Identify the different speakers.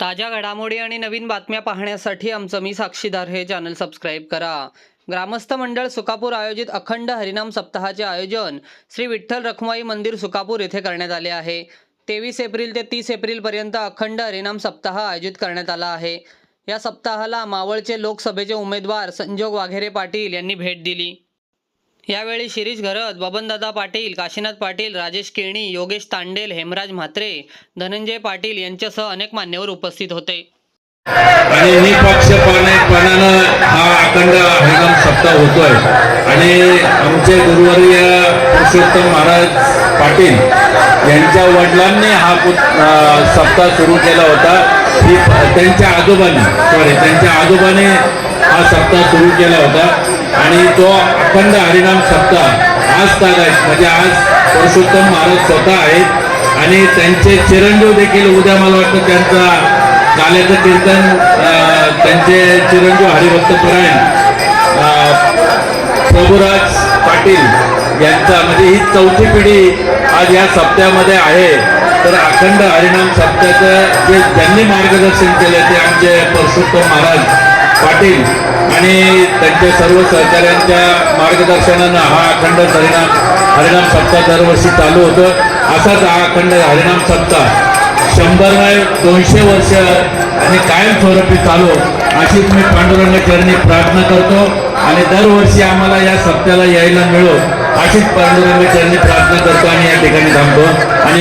Speaker 1: ताज्या घडामोडी आणि नवीन बातम्या पाहण्यासाठी आमचं मी साक्षीदार हे चॅनल सबस्क्राईब करा. ग्रामस्थ मंडळ सुकापूर आयोजित अखंड हरिनाम सप्ताहाचे आयोजन श्री विठ्ठल रखुमाई मंदिर सुकापूर येथे करण्यात आले आहे. तेवीस एप्रिल ते तीस एप्रिलपर्यंत अखंड हरिनाम सप्ताह आयोजित करण्यात आला आहे. या सप्ताहाला मावळचे लोकसभेचे उमेदवार संजोग वाघेरे पाटील यांनी भेट दिली. यावेळी शिरीष घरत बबनदादा पाटील काशीनाथ पाटील राजेश केणी योगेश तांडेल हेमराज म्हात्रे धनंजय पाटील यांच्यासह अनेक मान्यवर उपस्थित होते.
Speaker 2: आणि निपक्षपातीपणानं हा अखंड हरिनाम सप्ताह होतोय. आणि आमचे गुरुवर्य पुरुषोत्तम महाराज पाटील यांच्या वडिलांनी हा सप्ताह सुरू केला होता. ही त्यांच्या आजोबांनी सॉरी त्यांच्या आजोबाने हा सप्ताह सुरू केला होता. आणि तो अखंड हरिनाम सप्ताह आज तागायत म्हणजे आज पुरुषोत्तम महाराज स्वतः आहेत. आणि त्यांचे चिरंजीव देखील उद्या मला वाटतं त्यांचा काल्याचं कीर्तन त्यांचे चिरंजीव हरिभक्तपरायण प्रभुराज पाटील यांचा. म्हणजे ही चौथी पिढी आज या सप्त्यामध्ये आहे. तर अखंड हरिनाम सप्त्याचं जे त्यांनी मार्गदर्शन केलं ते आमचे परषोत्तम महाराज पाटील आणि त्यांच्या सर्व सहकाऱ्यांच्या मार्गदर्शनानं हा अखंड हरिणाम हरिणाम सप्ताह दरवर्षी चालू होतं. असाच हा अखंड हरिणाम सप्ताह शंभर नाही दोनशे वर्ष आणि कायमस्वरूपी चालू अशीच मी पांडुरंग चरणी प्रार्थना करतो आणि दरवर्षी आम्हाला या सप्त्याला यायला मिळो. अशीच पांडुरंग चरणी प्रार्थना करतो आणि या ठिकाणी थांबतो. आणि